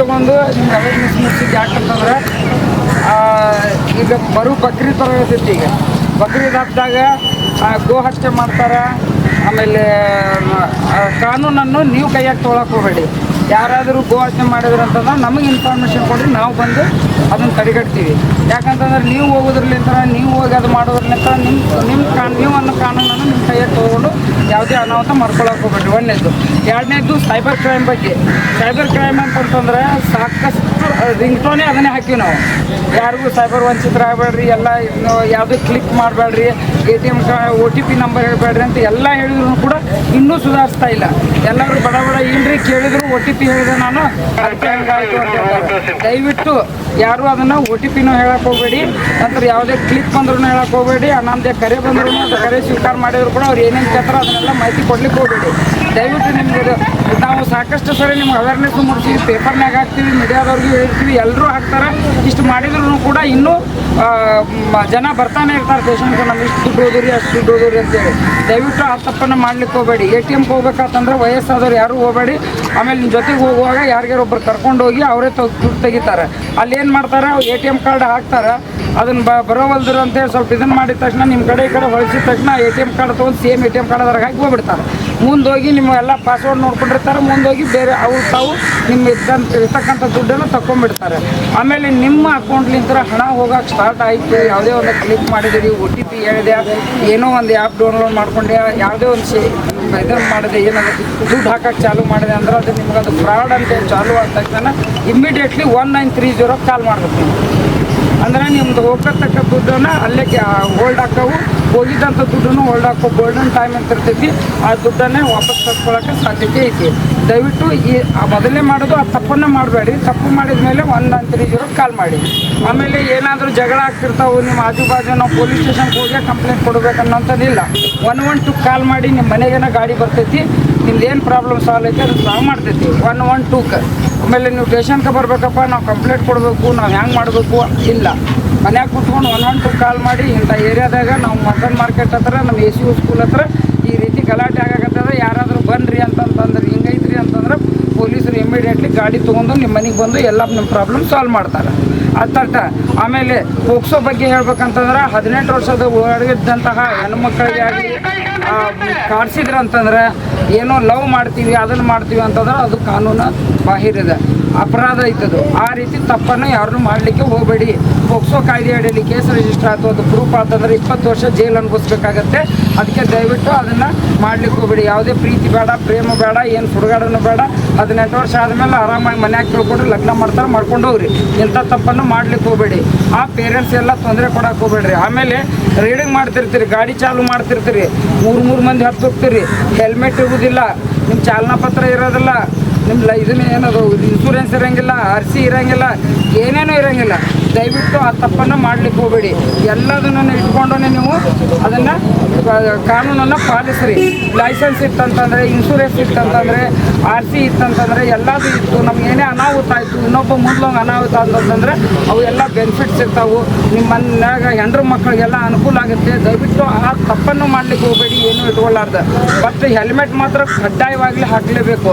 ತಗೊಂಡು ನಿಮ್ಗೆ ಅವೇರ್ನೆಸ್ ಮೂಡಿಸಿದ್ದು ಯಾಕಂತಂದ್ರೆ ಈಗ ಬರೋ ಬಕ್ರಿ ಥರ ಇರ್ತೈತಿ ಈಗ. ಬಕ್ರೀದ್ ಹಬ್ಬದಾಗ ಗೋ ಹತ್ಯೆ ಮಾಡ್ತಾರೆ. ಆಮೇಲೆ ಕಾನೂನನ್ನು ನೀವು ಕೈಯಾಗಿ ತೊಗೊಳಕ್ಕೆ ಹೋಗಬೇಡಿ. ಯಾರಾದರೂ ಘೋಷಣೆ ಮಾಡಿದ್ರು ಅಂತಂದ್ರೆ ನಮಗೆ ಇನ್ಫಾರ್ಮೇಷನ್ ಕೊಡ್ರಿ, ನಾವು ಬಂದು ಅದನ್ನು ತಡೆಗಟ್ತೀವಿ. ಯಾಕಂತಂದ್ರೆ ನೀವು ಹೋಗೋದ್ರಲ್ಲಿಂತ ನೀವು ಹೋಗಿ ಅದು ಮಾಡೋದ್ರಲ್ಲಿಂತ ನಿಮ್ಮ ನಿಮ್ಮ ಕಾನ್ ನೀವು ಅನ್ನೋ ಕಾನೂನನ್ನು ನಿಮ್ಮ ಕೈಯಾಗಿ ತೊಗೊಂಡು ಯಾವುದೇ ಅನಾಹುತ ಮರ್ಕೊಳಕ್ಕೆ ಹೋಗ್ಬೇಡಿ ಒಂದನೇದು ಎರಡನೇದು ಸೈಬರ್ ಕ್ರೈಮ್ ಬಗ್ಗೆ. ಸೈಬರ್ ಕ್ರೈಮ್ ಅಂತಂತಂದ್ರೆ ಸಾಕಷ್ಟು ರಿಂಗ್ ಟೋನೇ ಅದನ್ನೇ ಹಾಕಿವಿ ನಾವು. ಯಾರಿಗೂ ಸೈಬರ್ ವಂಚಿತರಾಗಬೇಡ್ರಿ ಎಲ್ಲ ಯಾವುದೇ ಕ್ಲಿಕ್ ಮಾಡಬೇಡ್ರಿ, A T M O T P number ಹೇಳಬೇಡ್ರಿ ಅಂತ ಎಲ್ಲ ಹೇಳಿದ್ರು ಕೂಡ ಇನ್ನೂ ಸುಧಾರಿಸ್ತಾ ಇಲ್ಲ. ಎಲ್ಲರೂ ಬಡ ಬಡ ಏನ್ರಿ ಕೇಳಿದ್ರು, ಒ ಟಿ ಪಿ ಹೇಳಿದೆ ನಾನು. ದಯವಿಟ್ಟು ಯಾರು ಅದನ್ನ ಒ ಟಿ ಪಿನೂ ಹೇಳಕ್ ಹೋಗಬೇಡಿ. ನಂತರ ಯಾವುದೇ ಕ್ಲಿಕ್ ಬಂದ್ರು ಹೇಳಕ್ ಹೋಗಬೇಡಿ. ನಮ್ಮದೇ ಕರೆ ಬಂದ್ರು ಕರೆ ಸ್ವೀಕಾರ ಮಾಡಿದ್ರು ಕೂಡ ಅವ್ರು ಏನೇನು ಕೇಳ್ತಾರೋ ಅದನ್ನೆಲ್ಲ ಮಾಹಿತಿ ಕೊಡ್ಲಿಕ್ಕೆ ಹೋಗಬೇಡಿ. ದಯವಿಟ್ಟು ನಿಮ್ಗೆ ನಾವು ಸಾಕಷ್ಟು ಸರಿ ನಿಮ್ಗೆ ಅವೇರ್ನೆಸ್ ಮೂಡಿಸ್ತೀವಿ ಪೇಪರ್ನಾಗ ಹಾಕ್ತೀವಿ ಮೀಡಿಯಾದವ್ರಿಗೂ ಹೇಳ್ತೀವಿ ಎಲ್ಲರೂ ಹಾಕ್ತಾರೆ. ಇಷ್ಟು ಮಾಡಿದ್ರು ಕೂಡ ಇನ್ನೂ ಜನ ಬರ್ತಾನೆ ಇರ್ತಾರೆ ಪೇಷಂಟ್ಗೆ ನಮ್ಗೆ ಇಷ್ಟು ದುಡ್ಡು ಹೋದ್ರಿ, ಅಷ್ಟು ದುಡ್ಡು ಹೋದ್ರಿ ಅಂತೇಳಿ. ದಯವಿಟ್ಟು ಆ ತಪ್ಪನ್ನು ಮಾಡ್ಲಿಕ್ಕೆ ಹೋಗಬೇಡಿ. ಎ ಟಿ ಎಮ್ಗೆ ಹೋಗ್ಬೇಕಾತಂದ್ರೆ ವಯಸ್ಸಾದವ್ರು ಯಾರು ಹೋಗಬೇಡಿ. ಆಮೇಲೆ ನಿಮ್ಮ ಜೊತೆಗೆ ಹೋಗುವಾಗ ಯಾರಿಗಾರು ಒಬ್ರು ಕರ್ಕೊಂಡು ಹೋಗಿ ಅವರೇ ತೆಗಿತಾರೆ. ಅಲ್ಲಿ ಏನು ಮಾಡ್ತಾರೆ? ಎ ಟಿ ಎಂ ಕಾರ್ಡ್ ಹಾಕ್ತಾರೆ. ಅದನ್ನ ಬ ಬರೋವಲ್ದ್ರು ಅಂತೇಳಿ ಸ್ವಲ್ಪ ಇದನ್ನ ಮಾಡಿದ ತಕ್ಷಣ ನಿಮ್ಮ ಕಡೆ ಈ ಕಡೆ ಹೊಳಿಸಿದ ತಕ್ಷಣ ಎ ಟಿ ಎಂ ಕಾರ್ಡ್ ತೊಗೊಂಡು same A T M card ಅದ್ರಾಗ ಹಾಕಿ ಹೋಗ್ಬಿಡ್ತಾರೆ. ಮುಂದೆ ಹೋಗಿ ನಿಮ್ಮ ಎಲ್ಲ ಪಾಸ್ವರ್ಡ್ ನೋಡ್ಕೊಂಡಿರ್ತಾರೆ ಮುಂದೆ ಹೋಗಿ ಬೇರೆ ಅವ್ರು ತಾವು ನಿಮ್ಮ ಇದ್ದಂಥ ಇರ್ತಕ್ಕಂಥ ದುಡ್ಡನ್ನು ತಗೊಂಡ್ಬಿಡ್ತಾರೆ ಆಮೇಲೆ ನಿಮ್ಮ ಅಕೌಂಟ್ಲಿಂದ ಹಣ ಹೋಗಕ್ಕೆ ಸ್ಟಾರ್ಟ್ ಆಯಿತು. ಯಾವುದೇ ಒಂದು ಕ್ಲಿಕ್ ಮಾಡಿದಿರಿ ಒ ಟಿ ಪಿ ಹೇಳಿದೆ, ಏನೋ ಒಂದು ಆ್ಯಪ್ ಡೌನ್ಲೋಡ್ ಮಾಡ್ಕೊಂಡೆ, ಯಾವುದೇ ಒಂದು ಶೇ ಇದನ್ನು ಮಾಡಿದೆ ಏನಾದ್ರು ದುಡ್ಡು ಹಾಕಕ್ಕೆ ಚಾಲು ಮಾಡಿದೆ ಅಂದ್ರೆ ಅದು ನಿಮ್ಗೆ ಅದು ಫ್ರಾಡ್ ಅಂತ ಚಾಲು ಆದ ತಕ್ಷಣ immediately one nine three zero call ಮಾಡ್ಬೇಕು ಅಂದ್ರೆ ನಿಮ್ದು ಹೋಗತಕ್ಕ ದುಡ್ಡನ್ನ ಅಲ್ಲೇ ಹೋಲ್ಡ್ ಹಾಕವು. ಹೋಗಿದ್ದಂಥ ದುಡ್ಡನ್ನು ಹೋಲ್ಡ್ ಹಾಕೋ ಗೋಲ್ಡನ್ ಟೈಮ್ ಅಂತ ಇರ್ತೈತಿ. ಆ ದುಡ್ಡನ್ನೇ ವಾಪಸ್ ತಗೊಳಕ್ಕೆ ಸಾಧ್ಯತೆ ಐತಿ. ದಯವಿಟ್ಟು ಈ ಮೊದಲೇ ಮಾಡೋದು, ಆ ತಪ್ಪನ್ನು ಮಾಡಬೇಡಿ. ತಪ್ಪು ಮಾಡಿದ ಮೇಲೆ ಒನ್ ನೈನ್ ಜೀರೋ ಕಾಲ್ ಮಾಡಿ. ಆಮೇಲೆ ಏನಾದರೂ ಜಗಳ ಆಗ್ತಿರ್ತಾವೆ, ನಿಮ್ಮ ಆಜು ಬಾಜು ನಾವು ಪೊಲೀಸ್ ಸ್ಟೇಷನ್ಗೆ ಹೋಗಿ ಕಂಪ್ಲೇಂಟ್ ಕೊಡಬೇಕನ್ನೋಂಥದ್ದಿಲ್ಲ ಒನ್ ಒನ್ ಟು ಕಾಲ್ ಮಾಡಿ ನಿಮ್ಮ ಮನೆಗೇನ ಗಾಡಿ ಬರ್ತೈತಿ ನಿಮ್ದು ಏನು ಪ್ರಾಬ್ಲಮ್ ಸಾಲ್ವ್ ಐತಿ ಅದು ಸಾಲ್ವ್ ಮಾಡ್ತೈತಿ. ಒನ್ ಒನ್ ಟೂಕ್ಕೆ ಆಮೇಲೆ ನೀವು ಟೇಷನ್ಗೆ ಬರಬೇಕಪ್ಪ, ನಾವು ಕಂಪ್ಲೇಂಟ್ ಕೊಡಬೇಕು, ನಾವು ಹೆಂಗೆ ಮಾಡಬೇಕು, ಇಲ್ಲ. ಮನ್ಯಾಗ ಕುತ್ಕೊಂಡು ಒನ್ ಒನ್ ಟು ಕಾಲ್ ಮಾಡಿ ಇಂಥ ಏರಿಯಾದಾಗ ನಾವು ಮಟನ್ ಮಾರ್ಕೆಟ್ ಹತ್ರ, ನಮ್ಮ ಎ ಸಿ ಯು ಸ್ಕೂಲ್ ಹತ್ರ ಈ ರೀತಿ ಗಲಾಟೆ ಆಗಾಕತ್ತದ. ಯಾರಾದರೂ ಬನ್ನಿರಿ ಅಂತಂತಂದ್ರೆ, ಹಿಂಗೈತ್ರಿ ಅಂತಂದ್ರೆ ಪೊಲೀಸರು ಇಮಿಡಿಯೇಟ್ಲಿ ಗಾಡಿ ತೊಗೊಂಡು ನಿಮ್ಮ ಮನೆಗೆ ಬಂದು ಎಲ್ಲ ನಿಮ್ಮ ಪ್ರಾಬ್ಲಮ್ ಸಾಲ್ವ್ ಮಾಡ್ತಾರೆ. ಅತ್ತಟ ಆಮೇಲೆ ಪೋಕ್ಸೋ ಬಗ್ಗೆ ಹೇಳ್ಬೇಕಂತಂದ್ರೆ ಹದಿನೆಂಟು ವರ್ಷದ ಒಳಗಿದ್ದಂತಹ ಹೆಣ್ಮಕ್ಳಿಗೆ ಆಗಲಿ ಕಾಡ್ಸಿದ್ರು ಅಂತಂದ್ರೆ ಏನೋ ಲವ್ ಮಾಡ್ತೀವಿ ಅದನ್ನು ಮಾಡ್ತೀವಿ ಅಂತಂದ್ರೆ ಅದು ಕಾನೂನು ಬಾಹಿರಿದೆ. ಅಪರಾಧ ಐತದು ಆ ರೀತಿ ತಪ್ಪನ್ನು ಯಾರನ್ನೂ ಮಾಡಲಿಕ್ಕೆ ಹೋಗಬೇಡಿ. ಪೋಕ್ಸೋ ಕಾಯ್ದೆ ಅಡಿಯಲ್ಲಿ ಕೇಸ್ ರಿಜಿಸ್ಟರ್ ಆಯಿತು ಅದು ಪ್ರೂಫ್ ಆತಂದ್ರೆ ಇಪ್ಪತ್ತು ವರ್ಷ ಜೈಲು ಅನುಭವಿಸ್ಬೇಕಾಗತ್ತೆ. ಅದಕ್ಕೆ ದಯವಿಟ್ಟು ಅದನ್ನು ಮಾಡ್ಲಿಕ್ಕೆ ಹೋಗಬೇಡಿ. ಯಾವುದೇ ಪ್ರೀತಿ ಬೇಡ, ಪ್ರೇಮ ಬೇಡ, ಏನು ಸುಡುಗಾಡನೂ ಬೇಡ. ಹದಿನೆಂಟು ವರ್ಷ ಆದಮೇಲೆ ಆರಾಮಾಗಿ ಮನ್ಯಾಗ ತಿಳ್ಕೊಂಡು ಲಗ್ನ ಮಾಡ್ತಾರೆ, ಮಾಡ್ಕೊಂಡು ಹೋಗ್ರಿ. ಇಂಥ ತಪ್ಪನ್ನು ಮಾಡ್ಲಿಕ್ಕೆ ಹೋಗಬೇಡಿ. ಆ ಪೇರೆಂಟ್ಸ್ ಎಲ್ಲ ತೊಂದರೆ ಕೊಡಕ್ಕೆ ಹೋಗ್ಬೇಡ್ರಿ. ಆಮೇಲೆ ರೈಡಿಂಗ್ ಮಾಡ್ತಿರ್ತೀರಿ, ಗಾಡಿ ಚಾಲು ಮಾಡ್ತಿರ್ತೀರಿ. ಮೂರು ಮೂರು ಮಂದಿ ಹತ್ತು ಹೋಗ್ತೀರಿ. ಹೆಲ್ಮೆಟ್ ಇರುವುದಿಲ್ಲ. ನಿಮ್ಮ ಚಾಲನಾ ಪತ್ರ ಇರೋದಿಲ್ಲ. ನಿಮ್ಮ ಇದನ್ನ ಏನದು ಇನ್ಶೂರೆನ್ಸ್ ಇರೋಂಗಿಲ್ಲ ಆರ್ ಸಿ ಇರೋಂಗಿಲ್ಲ, ಏನೇನೂ ಇರೋಂಗಿಲ್ಲ. ದಯವಿಟ್ಟು ಆ ತಪ್ಪನ್ನು ಮಾಡ್ಲಿಕ್ಕೆ ಹೋಗಬೇಡಿ. ಎಲ್ಲದನ್ನು ಇಟ್ಕೊಂಡು ನೀವು ಅದನ್ನು ಕಾನೂನನ್ನು ಪಾಲಿಸ್ರಿ. ಲೈಸೆನ್ಸ್ ಇತ್ತಂತಂದರೆ ಇನ್ಶೂರೆನ್ಸ್ ಇತ್ತಂತಂದರೆ ಆರ್ ಸಿ ಇತ್ತಂತಂದರೆ ಎಲ್ಲದೂ ಇತ್ತು. ನಮ್ಗೆ ಏನೇ ಅನಾಹುತ ಆಯಿತು, ಇನ್ನೊಬ್ಬ ಮುಂದ್ಲಂಗೆ ಅನಾಹುತ ಅಂತಂದ್ರೆ ಅವು ಎಲ್ಲ ಬೆನಿಫಿಟ್ಸ್ ಇರ್ತಾವೆ ನಿಮ್ಮ ಮನ್ಯಾಗ ಹೆಂಡ್ರ ಮಕ್ಕಳಿಗೆಲ್ಲ ಅನುಕೂಲ ಆಗುತ್ತೆ. ದಯವಿಟ್ಟು ಆ ತಪ್ಪನ್ನು ಮಾಡ್ಲಿಕ್ಕೆ ಹೋಗಬೇಡಿ, ಏನು ಇಟ್ಕೊಳ್ಳಾರ್ದ ಬಟ್ ಹೆಲ್ಮೆಟ್ ಮಾತ್ರ ಕಡ್ಡಾಯವಾಗ್ಲಿ ಹಾಕಲೇಬೇಕು.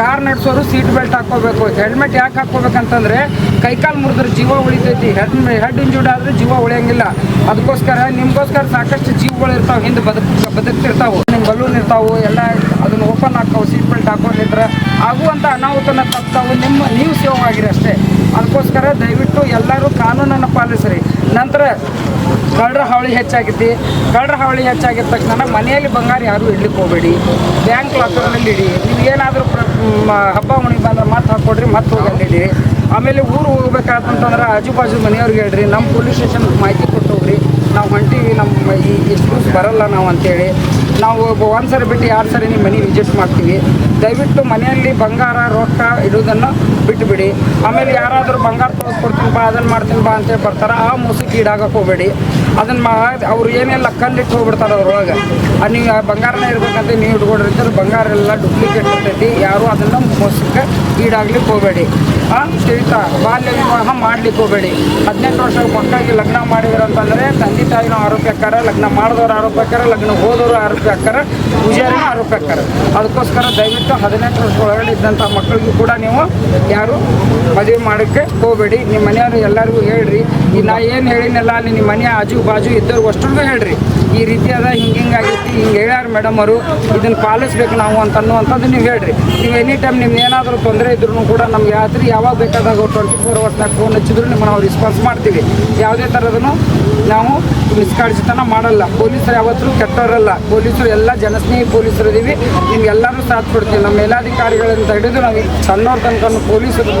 ಕಾರ್ ನಡೆಸೋರು ಸೀಟ್ ಬೆಲ್ಟ್ ಹಾಕೋಬೇಕು ಹೆಲ್ಮೆಟ್ ಯಾಕೆ ಹಾಕೋಬೇಕಂತಂದ್ರೆ ಕೈಕಾಲು ಮುರಿದ್ರೆ ಜೀವ ಉಳಿತೈತಿ. ಹೆಡ್ ಹೆಡ್ ಇಂಜೂರ್ಡ್ ಆದರೆ ಜೀವ ಉಳಿಯಂಗಿಲ್ಲ. ಅದಕ್ಕೋಸ್ಕರ ನಿಮ್ಗೋಸ್ಕರ ಸಾಕಷ್ಟು ಜೀವಗಳು ಇರ್ತಾವೆ ಹಿಂದೆ ಬದುಕ್ ಬದುಕ್ತಿರ್ತಾವೆ. ನಿಮ್ಮ ಬಲೂನ್ ಇರ್ತಾವೆ, ಎಲ್ಲ ಅದನ್ನ ಓಪನ್ ಹಾಕಾವು ಸೀಟ್ ಬೆಲ್ಟ್ ಹಾಕೊಂಡಿದ್ರೆ ಆಗುವಂಥ ಅನಾಹುತನ ತಪ್ತಾವು. ನಿಮ್ಮ, ನೀವು ಸೇವ್ ಆಗಿರಿ ಅಷ್ಟೇ. ಅದಕ್ಕೋಸ್ಕರ ದಯವಿಟ್ಟು ಎಲ್ಲರೂ ಕಾನೂನನ್ನು ಪಾಲಿಸ್ರಿ. ನಂತರ ಕಳ್ಳರ ಹಾವಳಿ ಹೆಚ್ಚಾಗಿತ್ತು ಕಳ್ಳರ ಹಾವಳಿ ಹೆಚ್ಚಾಗಿದ್ದ ತಕ್ಷಣ ಮನೆಯಲ್ಲಿ ಬಂಗಾರ ಯಾರು ಇಡ್ಲಿಕ್ಕೆ ಹೋಗಬೇಡಿ. ಬ್ಯಾಂಕ್ ಲಾಕರ್ನಲ್ಲಿ ಇಡಿ. ನೀವು ಏನಾದರೂ ಹಬ್ಬ, ಹುಣ್ಣಿಮೆ ಬಂದ್ರೆ ಮತ್ತೆ ಹಾಕ್ಕೊಡ್ರಿ ಮತ್ತೆ ಹೋಗಿ ಆಮೇಲೆ ಊರು ಹೋಗ್ಬೇಕಾತಂತಂದ್ರೆ ಆಜು ಬಾಜು ಮನೆಯವ್ರಿಗೆ ಹೇಳ್ರಿ. ನಮ್ಮ ಪೊಲೀಸ್ ಸ್ಟೇಷನ್ ಮಾಹಿತಿ ಕೊಟ್ಟು ಹೋಗ್ರಿ. ನಾವು ಹೊಂಟಿವಿ ನಮ್ಮ ಈ ಬರಲ್ಲ ನಾವು ಅಂತೇಳಿ. ನಾವು ಒಂದು ಸರಿ ಬಿಟ್ಟು ಎರಡು ಸರಿ ನಿಮ್ಮ ಮನೆ ವಿಸಿಟ್ ಮಾಡ್ತೀವಿ. ದಯವಿಟ್ಟು ಮನೆಯಲ್ಲಿ ಬಂಗಾರ, ರೊಕ್ಕ ಇಡುವುದನ್ನು ಬಿಟ್ಟುಬಿಡಿ ಆಮೇಲೆ ಯಾರಾದರೂ ಬಂಗಾರ ತೋರಿಸ್ಕೊಡ್ತೀನಿ ಕೊಡ್ತೀನಿ ಬಾ ಅದನ್ನು ಮಾಡ್ತೀನಿ ಬಾ ಅಂತೇಳಿ ಬರ್ತಾರೆ. ಆ ಮೋಸಕ್ಕೆ ಈಡಾಗಕ್ಕೆ ಹೋಗಬೇಡಿ. ಅದನ್ನ ಮಾಡಿ ಅವ್ರು ಏನೆಲ್ಲ ಕಲ್ಲಿಟ್ಟು ಹೋಗ್ಬಿಡ್ತಾರೆ ಅದ್ರೊಳಗೆ. ಆ ನೀವು ಆ ಬಂಗಾರನ ಇರ್ಬೇಕಂತ ನೀವು ಇಟ್ಕೊಂಡಿರ್ತಾರೆ ಬಂಗಾರ ಎಲ್ಲ ಡುಪ್ಲಿಕೇಟ್ ಇರ್ತೈತಿ. ಯಾರು ಅದನ್ನು ಮೋಸಕ್ಕೆ ಈಡಾಗ್ಲಿಕ್ಕೆ ಹೋಗಬೇಡಿ. ಹಾಂ ತಿಳಿತಾ ಬಾಲ್ಯ ವಿವಾಹ ಮಾಡ್ಲಿಕ್ಕೆ ಹೋಗಬೇಡಿ. ಹದಿನೆಂಟು ವರ್ಷ ಮಕ್ಕಳಿಗೆ ಲಗ್ನ ಮಾಡಿದ್ರು ಅಂತಂದರೆ ತಂದೆ ತಾಯಿನೂ ಆರೋಪಿ ಲಗ್ನ ಮಾಡಿದವ್ರು ಆರೋಪಿ ಲಗ್ನ ಹೋದವರು ಆರೋಪಿ ಹಾಕಾರ ಪೂಜಾರಿನೂ ಹಾಕಾರ ಅದಕ್ಕೋಸ್ಕರ ದಯವಿಟ್ಟು ಹದಿನೆಂಟು ವರ್ಷ ಒಳಗಡೆ ಇದ್ದಂಥ ಮಕ್ಕಳಿಗೂ ಕೂಡ ನೀವು ಯಾರು ಮದುವೆ ಮಾಡೋಕ್ಕೆ ಹೋಗಬೇಡಿ. ನಿಮ್ಮ ಮನೆಯವರು ಎಲ್ಲರಿಗೂ ಹೇಳ್ರಿ. ನಾ ಏನು ಹೇಳಿನಲ್ಲ ಅಲ್ಲಿ ನಿಮ್ಮ ಮನೆಯ ಆಜು ಬಾಜು ಇದ್ದವ್ರು ಅಷ್ಟ್ರಿಗೂ ಹೇಳ್ರಿ, ಈ ರೀತಿಯಾದ ಹಿಂಗೆ ಹಿಂಗೆ ಆಗೈತಿ ಹಿಂಗೆ ಹೇಳ್ಯಾರ ಮೇಡಮ್ ಅವರು ಇದನ್ನು ಪಾಲಿಸ್ಬೇಕು ನಾವು ಅಂತ ಅನ್ನುವಂಥದ್ದು ನೀವು ಹೇಳ್ರಿ. ನೀವು ಎನಿ ಟೈಮ್ ನಿಮ್ಗೆ ಏನಾದರೂ ತೊಂದರೆ ಇದ್ರೂ ಕೂಡ ನಮ್ಗೆ ಯಾತ್ರಿ ಯಾವಾಗ ಬೇಕಾದಾಗ ಟ್ವೆಂಟಿ ಫೋರ್ ಅವರ್ಸ್ನಾಗ ಫೋನ್ ಹಚ್ಚಿದ್ರು ನಿಮ್ಮನ್ನು ನಾವು ರಿಸ್ಪಾನ್ಸ್ ಮಾಡ್ತೀವಿ. ಯಾವುದೇ ಥರದನ್ನು ನಾವು ನಿಷ್ಕಾಳಜಿತನ ಮಾಡಲ್ಲ. ಪೊಲೀಸರು ಯಾವತ್ತೂ ಕೆಟ್ಟವರಲ್ಲ. ಪೊಲೀಸರು ಎಲ್ಲ ಜನಸ್ನೇಹಿ ಪೊಲೀಸರು ಇದೀವಿ. ನಿಮ್ಗೆಲ್ಲರೂ ಸಾಥ್ ಕೊಡ್ತೀವಿ. ನಮ್ಮ ಮೇಲಾಧಿಕಾರಿಗಳಿಂದ ಹಿಡಿದು ನಾವು ಸಣ್ಣವ್ರ ತನಕ ಪೊಲೀಸರು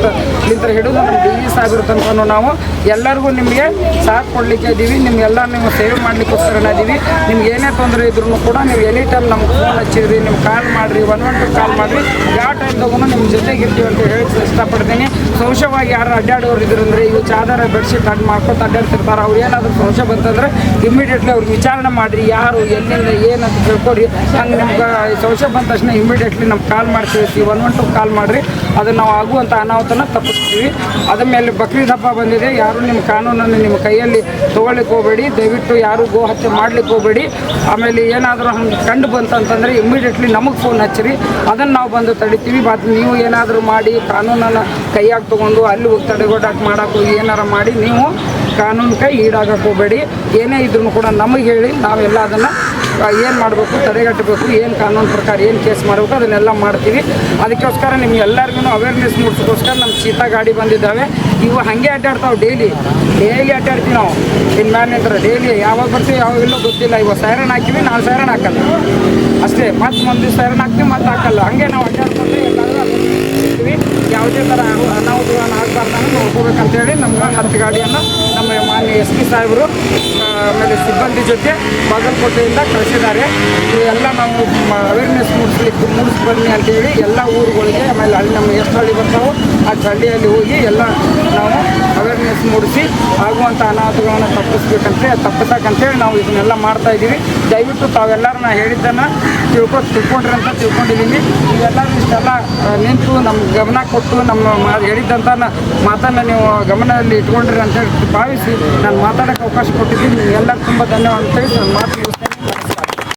ನಿಂತರ ಹಿಡಿದು ನಮ್ಮ ಡಿ ಇ ಸಾಹೇಬ್ರ ತನಕ ನಾವು ಎಲ್ಲರಿಗೂ ನಿಮಗೆ ಸಾಥ್ ಕೊಡಲಿಕ್ಕೆ ಇದ್ದೀವಿ ನಿಮ್ಗೆಲ್ಲ ನೀವು ಸೇವೆ ಮಾಡ್ಲಿಕ್ಕೋಸ್ಕರನೇ ಇದ್ದೀವಿ ನಿಮ್ಗೆ ಏನೇ ತೊಂದರೆ ಇದ್ರೂ ಕೂಡ ನೀವು ಎನಿ ಟೈಮ್ ನಮ್ಗೆ ಫೋನ್ ಹಚ್ಚಿರಿ ನೀವು ಕಾಲ್ ಮಾಡಿರಿ, ಒನ್ ಒನ್ ಟು ಕಾಲ್ ಮಾಡಿರಿ. ಯಾವ ಟೈಮ್ದಾಗೂ ನಿಮ್ಮ ಜೊತೆಗೆ ಇರ್ತೀವಿ ಅಂತ ಹೇಳಿ ಇಷ್ಟಪಡ್ತೀನಿ. ಸಂಶಯವಾಗಿ ಯಾರು ಅಡ್ಡಾಡೋರು ಇದ್ರಂದ್ರೆ ಇವು ಚಾದರ ಬೆಡ್ಶೀಟ್ ಅಡ್ಡ ಮಾಡ್ಕೊತ ಅಡ್ಡಾಡ್ತಿರ್ತಾರೆ. ಅವ್ರು ಏನಾದರೂ ಸಂಶಯ ಬಂತಂದ್ರೆ ಇಮಿಡಿಯೇಟ್ಲಿ ಅವ್ರಿಗೆ ವಿಚಾರಣೆ ಮಾಡಿರಿ, ಯಾರು, ಎಲ್ಲಿಂದ ಅಂತ ತಿಳ್ಕೊಡಿ ಹಂಗೆ ನಿಮ್ಗೆ ಸಂಶಯ ಬಂದ ತಕ್ಷಣ ಇಮಿಡಿಯೇಟ್ಲಿ ನಮ್ಗೆ ಕಾಲ್ ಮಾಡ್ತೀವಿ. ಒನ್ ಒನ್ ಟು ಕಾಲ್ ಮಾಡಿರಿ. ಅದನ್ನು ನಾವು ಆಗುವಂಥ ಅನಾಹುತನ ತಪ್ಪಿಸ್ತೀವಿ. ಅದ್ರ ಮೇಲೆ ಬಕ್ರೀದ್ ಹಬ್ಬ ಬಂದಿದೆ. ಯಾರು ನಿಮ್ಮ ಕಾನೂನನ್ನು ನಿಮ್ಮ ಕೈಯಲ್ಲಿ ತೊಗೊಳ್ಳಿಕ್ಕೆ ಹೋಗಬೇಡಿ. ದಯವಿಟ್ಟು ಯಾರು ಗೋ ಹತ್ಯೆ ಮಾಡ್ಲಿಕ್ಕೆ ಹೋಗಬೇಡಿ. ಆಮೇಲೆ ಏನಾದರೂ ಹಂಗೆ ಕಂಡು ಬಂತಂತಂದರೆ ಇಮಿಡಿಯೇಟ್ಲಿ ನಮಗೆ ಫೋನ್ ಹಚ್ಚಿರಿ. ಅದನ್ನು ನಾವು ಬಂದು ತಡಿತೀವಿ. ಮತ್ತು ನೀವು ಏನಾದರೂ ಮಾಡಿ, ಕಾನೂನನ್ನು ಕೈಯಾಗಿ ತೊಗೊಂಡು ಅಲ್ಲಿ ಹೋಗಿ ತಡೆಗೋಡಾಟ ಮಾಡೋಕ್ಕೆ ಹೋಗಿ ಏನಾರ ಮಾಡಿ, ನೀವು ಕಾನೂನು ಕೈ ಈಡಾಗಕ್ಕೆ ಹೋಗಬೇಡಿ ಏನೇ ಇದ್ರೂ ಕೂಡ ನಮಗೆ ಹೇಳಿ, ನಾವೆಲ್ಲ ಅದನ್ನು ಏನು ಮಾಡಬೇಕು, ತಡೆಗಟ್ಟಬೇಕು, ಏನು ಕಾನೂನು ಪ್ರಕಾರ ಏನು ಕೇಸ್ ಮಾಡಬೇಕು ಅದನ್ನೆಲ್ಲ ಮಾಡ್ತೀವಿ. ಅದಕ್ಕೋಸ್ಕರ ನಿಮ್ಗೆ ಎಲ್ಲರಿಗೂ ಅವೇರ್ನೆಸ್ ಮೂಡಿಸೋಕ್ಕೋಸ್ಕರ ನಮ್ಮ ಚೀತಾ ಗಾಡಿ ಬಂದಿದ್ದಾವೆ. ಇವು ಹಾಗೆ ಅಡ್ಡಾಡ್ತಾವೆ ಡೈಲಿ ಡೈಲಿ ಅಡ್ಡಾಡ್ತೀವಿ ನಾವು? ಇನ್ನು ಮ್ಯಾನೇಜರ್ ಡೈಲಿ ಯಾವಾಗ ಬರ್ತೀವಿ, ಯಾವಾಗ ಇಲ್ಲೋ ಗೊತ್ತಿಲ್ಲ. ಇವಾಗ ಸೈರನ್ ಹಾಕಿವಿ ನಾವು ಸೈರನ್ ಹಾಕಲ್ಲ. ಅಷ್ಟೇ, ಮತ್ತೆ ಒಂದು ಸೈರನ್ ಹಾಕ್ತೀವಿ, ಮತ್ತೆ ಹಾಕಲ್ಲ. ಹಂಗೆ ನಾವು ಅಡ್ಡಾಡ್ಕೊಂಡ್ರೆ ಎಲ್ಲರೂ ಯಾವುದೇ ಥರ ಅನಾಹುತಗಳನ್ನು ಆಗಬಾರ್ದಂಗೆ ನೋಡ್ಕೋಬೇಕಂತೇಳಿ ನಮ್ಗೆ ಹತ್ತು ಗಾಡಿಯನ್ನು ಎಸ್ ಪಿ ಸಾಹೇಬರು ಆಮೇಲೆ ಸಿಬ್ಬಂದಿ ಜೊತೆ ಬಾಗಲಕೋಟೆಯಿಂದ ಕಳಿಸಿದ್ದಾರೆ. ಇವೆಲ್ಲ ನಾವು ಅವೇರ್ನೆಸ್ ಮೂಡಿಸ್ಲಿಕ್ಕೆ ಮೂಡಿಸಿ ಬನ್ನಿ ಅಂತೇಳಿ ಎಲ್ಲ ಊರುಗಳಿಗೆ, ಆಮೇಲೆ ಅಲ್ಲಿ ನಮ್ಮ ಎಷ್ಟು ಹಳ್ಳಿ ಬರ್ತಾವೋ, ಆ ಚಳ್ಳಿಯಲ್ಲಿ ಹೋಗಿ ಎಲ್ಲ ನಾವು ಅವೇರ್ನೆಸ್ ಮೂಡಿಸಿ ಆಗುವಂಥ ಅನಾಹುತಗಳನ್ನು ತಪ್ಪಿಸ್ಬೇಕಂತೆ ತಪ್ಪಿಸಕ್ಕಂತೇಳಿ ನಾವು ಇದನ್ನೆಲ್ಲ ಮಾಡ್ತಾ ಇದ್ದೀವಿ. ದಯವಿಟ್ಟು ತಾವೆಲ್ಲರೂ ನಾನು ಹೇಳಿದ್ದನ್ನು ತಿಳ್ಕೊ ತಿಳ್ಕೊಂಡ್ರಿ ಅಂತ ತಿಳ್ಕೊಂಡಿದ್ದೀನಿ. ನೀವೆಲ್ಲರೂ ಇಷ್ಟೆಲ್ಲ ನಿಂತು ನಮ್ಮ ಗಮನ ಕೊಟ್ಟು ನಮ್ಮ ಹೇಳಿದ್ದಂಥ ಮಾತನ್ನು ನೀವು ಗಮನದಲ್ಲಿ ಇಟ್ಕೊಂಡ್ರಿ ಅಂತೇಳಿ ಭಾವಿಸಿ ನಾನು ಮಾತಾಡೋಕ್ಕೆ ಅವಕಾಶ ಕೊಟ್ಟಿದ್ದೀನಿ ಎಲ್ಲರೂ ತುಂಬ ಧನ್ಯವಾದ ಅಂತ ನಾನು ಮಾತು.